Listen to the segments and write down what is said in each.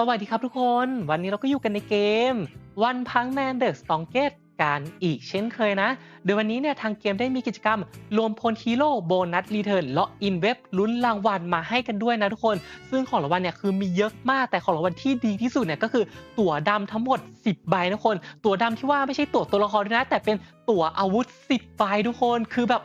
สวัสดีครับทุกคน วันนี้เราก็อยู่กันในเกม วันพังแมนเดอะสตองเกตการอีกเช่นเคยนะ โดยวันนี้เนี่ยทางเกมได้มีกิจกรรม รวมพลฮีโร่โบนัสรีเทิร์นล็อกอินเว็บลุ้นรางวัลมาให้กันด้วยนะทุกคน ซึ่งของรางวัลเนี่ยคือมีเยอะมากแต่ของรางวัลที่ดีที่สุดเนี่ยก็คือตั๋วดำทั้งหมด 10 ใบนะทุกคน ตั๋วดำที่ว่าไม่ใช่ตั๋วตัวละครด้วยนะ แต่เป็น ตั๋วอาวุธ10ใบทุกคนคือแบบ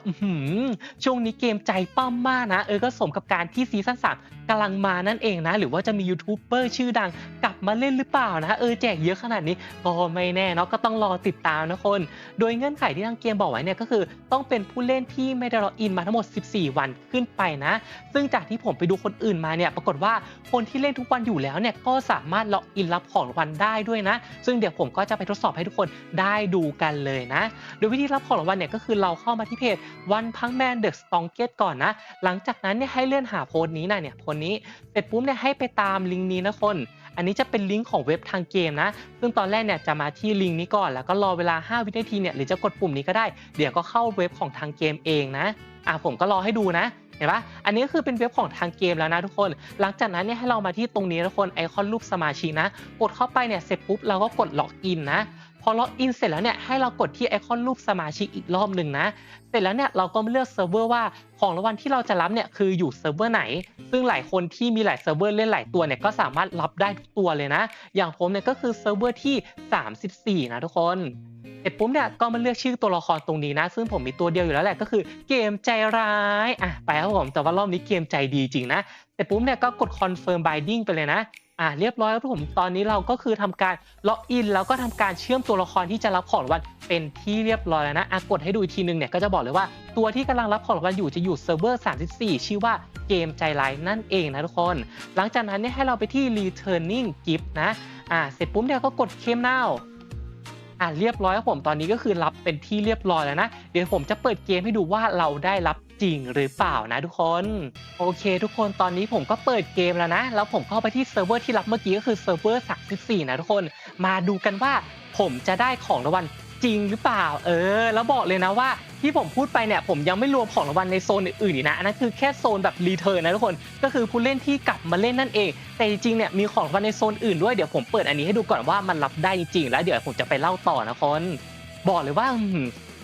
ช่วงนี้เกมใจปั้มมากนะ เออก็สมกับการที่ซีซั่น3กำลังมานั่นเองนะ หรือว่าจะมียูทูบเบอร์ชื่อดังกลับมาเล่นหรือเปล่านะเออแจกเยอะขนาดนี้ก็ไม่แน่เนาะก็ต้องรอติดตามนะคน โดยเงื่อนไขที่ทางเกมบอกไว้เนี่ยก็คือต้องเป็นผู้เล่นที่ไม่ได้ล็อกอินมาทั้งหมด 14 วันขึ้นไปนะ ซึ่งจากที่ผมไปดูคนอื่นมาเนี่ยปรากฏว่าคนที่เล่นทุกวันอยู่แล้วเนี่ยก็สามารถล็อกอินรับของรางวัลได้ด้วยนะ ซึ่งเดี๋ยวผมก็จะไปทดสอบให้ทุกคนได้ดูกันเลยนะโดยวิธีรับของรางวัลเนี่ยก็คือเราเข้ามาที่เพจวันพังแมนเดอะสตองเกตก่อนนะ หลังจากนั้นเนี่ยให้เลื่อนหาโพสต์นี้นะเนี่ยโพสต์นี้เสร็จปุ๊บเนี่ยให้ไปตามลิงก์นี้นะคนอันนี้จะเป็นลิงก์ของเว็บทางเกมนะ ซึ่งตอนแรกเนี่ยจะมาที่ลิงก์นี้ก่อน แล้วก็รอเวลา 5 วินาทีเนี่ยหรือจะกดปุ่มนี้ก็ได้ เดี๋ยวก็เข้าเว็บของทางเกมเองนะ อะผมก็รอให้ดูนะ เห็นปะอันนี้ก็คือเป็นเว็บของทางเกมแล้วนะทุกคน หลังจากนั้นเนี่ยให้เรามาที่ตรงนี้นะทุกคนไอคอนรูปสมาชิกนะ กดเข้าไปเนี่ยเสร็จปุ๊บเราก็กดล็อกอินนะ พอล็อกอินเสร็จแล้วเนี่ยให้เรากดที่ไอคอนรูปสมาชิกอีกรอบหนึ่งนะ เสร็จแล้วเนี่ยเราก็เลือกเซิร์ฟเวอร์ว่าของรางวัลที่เราจะรับเนี่ยคืออยู่เซิร์ฟเวอร์ไหน ซึ่งหลายคนที่มีหลายเซิร์ฟเวอร์เล่นหลายตัวเนี่ยก็สามารถรับได้ทุกตัวเลยนะ อย่างผมเนี่ยก็คือเซิร์ฟเวอร์ที่ 34 นะทุกคนเสร็จปุ๊บเนี่ยก็มาเลือกชื่อตัวละครตรงนี้นะ ซึ่งผมมีตัวเดียวอยู่แล้วแหละก็คือเกมใจร้ายอะไปครับผมแต่ว่ารอบนี้เกมใจดีจริงนะเสร็จปุ๊บเนี่ยก็กด confirm binding ไปเลยนะ อะเรียบร้อยแล้วครับผมตอนนี้เราก็คือทำการล็อกอินแล้วก็ทำการเชื่อมตัวละครที่จะรับของรางวัลเป็นที่เรียบร้อยแล้วนะอะกดให้ดูอีกทีนึงเนี่ยก็จะบอกเลยว่าตัวที่กำลังรับของรางวัลอยู่จะอยู่เซิร์ฟเวอร์ 34 ชื่อว่าเกมใจร้ายนั่นเองนะทุกคน หลังจากนั้นเนี่ยให้เราไปที่ returning gift นะอะเสร็จปุ๊บเนี่ยก็กดเข้ม now อะเรียบร้อยครับผมตอนนี้ก็คือรับเป็นที่เรียบร้อยแล้วนะ เดี๋ยวผมจะเปิดเกมให้ดูว่าเราได้รับ จริงหรือเปล่านะทุกคน โอเค ทุกคนตอนนี้ผมก็เปิดเกมแล้วนะ แล้วผมเข้าไปที่เซิร์ฟเวอร์ที่รับเมื่อกี้ก็คือเซิร์ฟเวอร์34นะทุกคน มาดูกันว่าผมจะได้ของรางวัลจริงหรือเปล่า เออ แล้วบอกเลยนะว่าที่ผมพูดไปเนี่ยผมยังไม่รวมของรางวัลในโซนอื่นๆอีกนะอันนั้นคือแค่โซนแบบรีเทิร์นนะทุกคนก็คือผู้เล่นที่กลับมาเล่นนั่นเอง แต่จริงๆเนี่ยมีของรางวัลในโซนอื่นด้วยเดี๋ยวผมเปิดอันนี้ให้ดูก่อนว่ามันรับได้จริงๆแล้วเดี๋ยวผมจะไปเล่าต่อนะคนบอกเลยว่า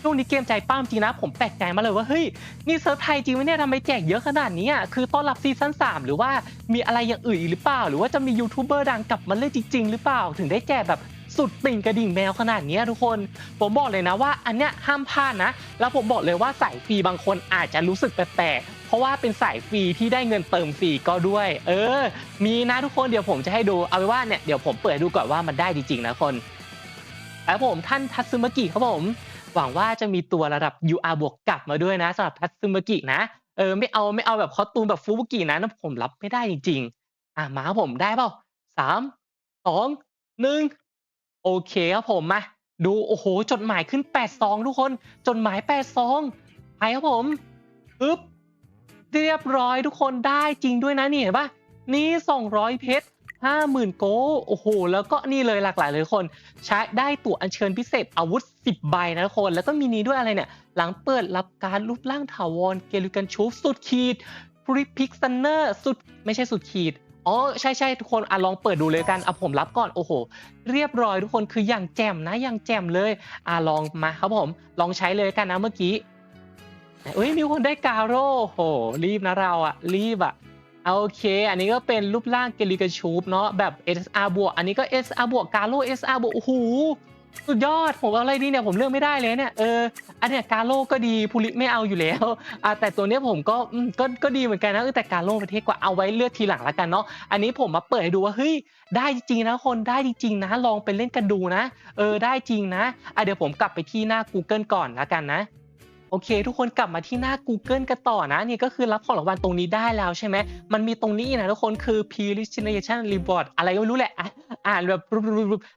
ช่วงนี้เกมใจป้ามจริงนะ ผมแปลกใจมาเลยว่าเฮ้ยนี่เซิร์ฟไทยจริงไหมเนี่ยทำไมแจกเยอะขนาดนี้อะคือต้อนรับซีซั่น3หรือว่ามีอะไรอย่างอื่นอีกหรือเปล่า หรือว่าจะมียูทูบเบอร์ดังกลับมาเล่นจริง ๆ หรือเปล่า ถึงได้แจกแบบสุดติ่งกระดิ่งแมวขนาดนี้ทุกคน ผมบอกเลยนะว่าอันเนี้ยห้ามพลาดนะ แล้วผมบอกเลยว่าสายฟรีบางคนอาจจะรู้สึกแปลกๆเพราะว่าเป็นสายฟรีที่ได้เงินเติมฟรีก็ด้วย เออ มีนะทุกคนเดี๋ยวผมจะให้ดูเอาไว้ว่าเนี่ยเดี๋ยวผมเปิดดูก่อนว่ามันได้จริงๆนะคนแล้วผมท่านทัตซึมกิครับผม หวังว่าจะมีตัวระดับ UR บวกกลับมาด้วยนะสำหรับทัตซึมากินะเออไม่เอาไม่เอาแบบคอตูมแบบฟูบุกินะนะผมรับไม่ได้จริง ๆ อะมาผมได้เปล่าสามสองหนึ่งโอเคครับผมมาดูโอ้โหจดหมายขึ้นแปดซองทุกคนจดหมายแปดซองไปครับผมปึ๊บเรียบร้อยทุกคนได้จริงด้วยนะนี่เห็นปะนี่สองร้อยเพชร ห้าหมื่นโกโอ้โห แล้วก็นี่เลยหลากหลายเลยคน ใช้ได้ตั๋วอัญเชิญพิเศษอาวุธ 10 ใบนะทุกคน แล้วก็มีนี้ด้วยอะไรเนี่ย หลังเปิดรับการรูปร่างถาวรเกลิกันชูฟสุดขีดพริพิกซันเนอร์สุดไม่ใช่สุดขีดอ๋อใช่ใช่ทุกคนอะลองเปิดดูเลยกันอะผมรับก่อนโอ้โห เรียบร้อยทุกคนคืออย่างแจ่มนะอย่างแจ่มเลยอะลองมาครับผมลองใช้เลยกันนะเมื่อกี้เอ้ยมีคนได้กาโร่โห รีบนะเราอะรีบอะ โอเค อันนี้ก็เป็นรูปร่างเกลิกาชูปเนาะแบบ SR บวก อันนี้ก็ SR บวกกาโร่ SR บวก โอ้โห สุดยอด ผมเอาอะไรดีเนี่ย ผมเลือกไม่ได้เลยเนี่ย เออ อันเนี้ยกาโร่ก็ดีพูลิไม่เอาอยู่แล้ว อ่าแต่ตัวเนี้ยผมก็ก็ ก็ดีเหมือนกันนะแต่กาโร่ประเทศกว่า เอาไว้เลือกทีหลังละกันเนาะ อันนี้ผมมาเปิดให้ดูว่า เฮ้ย ได้จริงนะคน ได้จริงนะ ลองไปเล่นกันดูนะ เออ ได้จริงนะ อะเดี๋ยวผมกลับไปที่หน้า Google ก่อนละกันนะ โอเค ทุกคนกลับมาที่หน้า Google กันต่อนะนี่ก็คือรับของรางวัลตรงนี้ได้แล้วใช่ไหมมันมีตรงนี้นะทุกคนคือ p r e s t i g n a t i o n Reward อะไรก็ไม่รู้แหละอะอ่านแบบ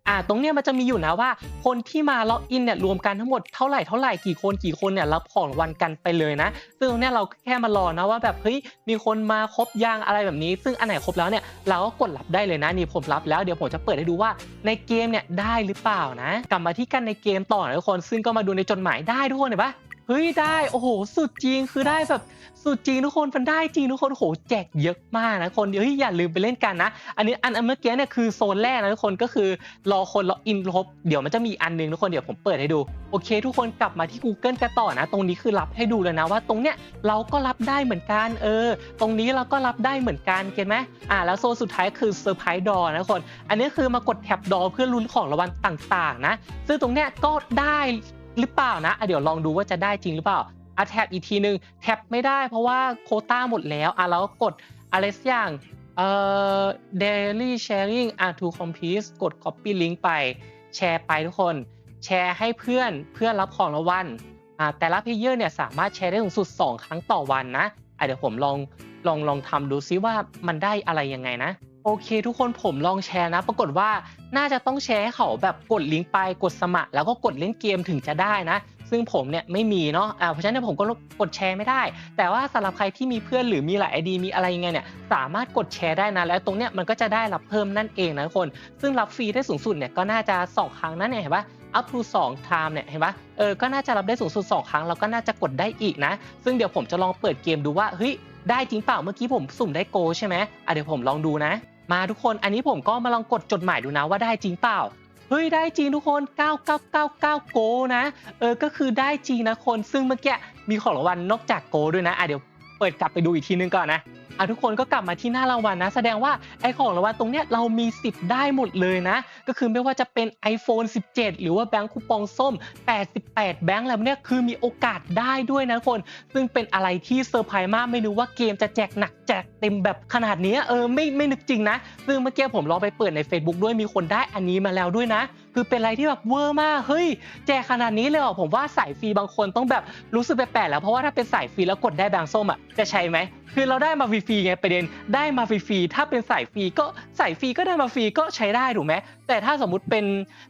อ่าตรงเนี้ยมันจะมีอยู่นะว่า คนที่มาล็อกอินเนี่ยรวมกันทั้งหมดเท่าไหร่เท่าไหร่กี่คนกี่คนเนี่ยรับของรางวัลกันไปเลยนะ ซึ่งตรงเนี้ยเราแค่มารอนะว่าแบบเฮ้ยมีคนมาครบยังอะไรแบบนี้ ซึ่งอันไหนครบแล้วเนี่ยเราก็กดรับได้เลยนะนี่ผมรับแล้วเดี๋ยวผมจะเปิดให้ดูว่าในเกมเนี่ยได้หรือเปล่านะ กลับมาที่กันในเกมต่อนะทุกคน ซึ่งก็มาดูในจดหมายได้ทุกคนเห็นปะ ฮ้ยได้โอ้โห สุดจริงคือได้แบบสุดจริงทุกคนมันได้จริงทุกคนโหแจกเยอะมากนะคนเฮ้ยอย่าลืมไปเล่นกันนะ อันนี้อันเมื่อกี้เนี่ยคือโซนแรกนะทุกคนก็คือรอคนล็อกอินครบเดี๋ยวมันจะมีอันหนึงทุกคนเดี๋ยวผมเปิดให้ดูโอเค ทุกคนกลับมาที่ Google กันต่อนะ ตรงนี้คือรับให้ดูเลยนะว่าตรงเนี้ยเราก็รับได้เหมือนกันเออ ตรงนี้เราก็รับได้เหมือนกันเก็ตไหมอ่าแล้วโซนสุดท้ายคือเซอร์ไพรส์ดอนะคน อันนี้คือมากดแท็บดอเพื่อลุ้นของรางวัลต่างๆนะ ซึ่งตรงเนี้ยก็ได้ หรือเปล่านะเดี๋ยวลองดูว่าจะได้จริงหรือเปล่าอะแท็บอีกทีหนึ่งแท็บไม่ได้เพราะว่าโคต้าหมดแล้วอะแล้วกดอะไรสักอย่างเอ่อ daily sharing อะ to complete กด copy link ไป แชร์ไปทุกคน แชร์ให้เพื่อนเพื่อนรับของรางวัลอ่าแต่ละเพเยอร์เนี่ยสามารถแชร์ได้สูงสุด 2 ครั้งต่อวันนะอะเดี๋ยวผมลองลองลองทำดูซิว่ามันได้อะไรยังไงนะ โอเค ทุกคนผมลองแชร์นะ ปรากฏว่าน่าจะต้องแชร์ให้เขาแบบกดลิงก์ไปกดสมัคร แล้วก็กดเล่นเกมถึงจะได้นะ ซึ่งผมเนี่ยไม่มีเนาะอ่าเพราะฉะนั้นผมก็กดแชร์ไม่ได้ แต่ว่าสำหรับใครที่มีเพื่อนหรือมีหลายไอดีมีอะไรยังไงเนี่ยสามารถกดแชร์ได้นะแล้วตรงเนี้ยมันก็จะได้รับเพิ่มนั่นเองนะทุกคน ซึ่งรับฟรีได้สูงสุดเนี่ยก็น่าจะ2ครั้งนั่นเนี่ยเห็นปะ up to 2 time เนี่ยเห็นปะเออก็น่าจะรับได้สูงสุด 2 ครั้งแล้วก็น่าจะกดได้อีกนะ ซึ่งเดี๋ยวผมจะลองเปิดเกมดูว่าเฮ้ยได้จริงเปล่าเมื่อกี้ผมสุ่มได้โกใช่ไหมอะเดี๋ยวผมลองดูนะ มาทุกคน อันนี้ผมก็มาลองกดจดหมายดูนะว่าได้จริงเปล่าเฮ้ยได้จริงทุกคน 9999 โกนะ เออ ก็คือได้จริงนะคน ซึ่งเมื่อกี้มีของรางวัลนอกจากโกด้วยนะ อะเดี๋ยวเปิดกลับไปดูอีกทีนึงก่อนนะ อะทุกคนก็กลับมาที่หน้ารางวัลนะ แสดงว่าไอของรางวัลตรงเนี้ยเรามีสิทธิ์ได้หมดเลยนะ ก็คือไม่ว่าจะเป็น iPhone 17 หรือว่าแบงค์คูปองส้ม 88 แบงค์อะไรพวเนี้ยคือมีโอกาสได้ด้วยนะทุกคน ซึ่งเป็นอะไรที่เซอร์ไพรส์มากไม่รู้ว่าเกมจะแจกหนักแจกเต็มแบบขนาดนี้เออไม่ไม่นึกจริงนะ ซึ่งเมื่อกี้ผมลองไปเปิดใน Facebook ด้วยมีคนได้อันนี้มาแล้วด้วยนะ คือเป็นอะไรที่แบบเวอร์มาก เฮ้ย แจกขนาดนี้เลยเหรอผมว่าสายฟรีบางคนต้องแบบรู้สึกแปลกๆแล้ว เพราะว่าถ้าเป็นสายฟรีแล้วกดได้แบงค์ส้มอะจะใช่ไหมคือเราได้มาฟรีๆไงประเด็นได้มาฟรีๆถ้าเป็นสายฟรีก็สายฟรีก็ได้มาฟรีก็ใช้ได้ถูกไหมแต่ถ้าสมมุติเป็น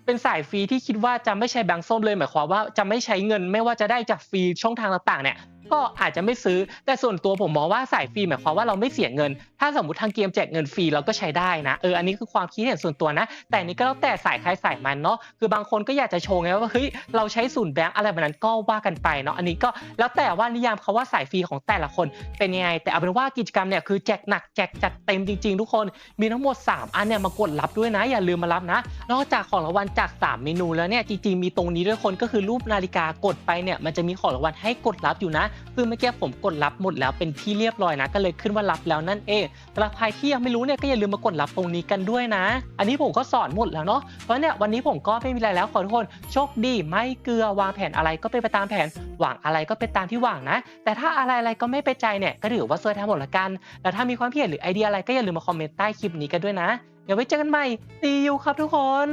เป็นสายฟรีที่คิดว่าจะไม่ใช้แบงค์ส้มเลยหมายความว่าจะไม่ใช้เงินไม่ว่าจะได้จากฟรีช่องทางต่างๆเนี่ย ก็อาจจะไม่ซื้อ แต่ส่วนตัวผมมองว่าสายฟรีหมายความว่าเราไม่เสียเงิน ถ้าสมมติทางเกมแจกเงินฟรีเราก็ใช้ได้นะเอออันนี้คือความคิดเห็นส่วนตัวนะ แต่อันนี้ก็แล้วแต่สายใครสายมันเนาะคือบางคนก็อยากจะโชว์ไงว่าเฮ้ยเราใช้ศูนย์แบงค์อะไรแบบนั้นก็ว่ากันไปเนาะอันนี้ก็แล้วแต่ว่านิยามเขาว่าสายฟรีของแต่ละคนเป็นยังไง แต่เอาเป็นว่ากิจกรรมเนี่ยคือแจกหนักแจกจัดเต็มจริง ๆ ทุกคนมีทั้งหมด 3 อันเนี่ยมากดรับด้วยนะอย่าลืมมารับนะ นอกจากของรางวัลจาก 3 เมนูแล้วเนี่ยจริงๆมีตรงนี้ด้วยคนก็คือรูปนาฬิกากดไปเนี่ยมันจะมีของรางวัลให้กดรับอยู่นะซึ่งเมื่อกี้ผมกดรับหมดแล้วเป็นที่เรียบร้อยนะ ก็เลยขึ้นว่ารับแล้วนั่นเองสำหรับใครที่ยังไม่รู้เนี่ยก็อย่าลืมมากดรับตรงนี้กันด้วยนะ อันนี้ผมก็สอนหมดแล้วเนาะเพราะเนี่ยวันนี้ผมก็ไม่มีอะไรแล้วขอทุกคนโชคดีไม่เกลือวางแผนอะไรก็เป็นไปตามแผนหวังอะไรก็เป็นตามที่หวังนะ แต่ถ้าอะไรอะไรก็ไม่ไปใจเนี่ยก็ถือว่าซวยทั้งหมดละกันแล้วถ้ามีความคิดเห็นหรือไอเดียอะไรก็อย่าลืมมาคอมเมนต์ใต้คลิปนี้กันด้วยนะเดี๋ยวไว้เจอกันใหม่ see you ครับทุกคน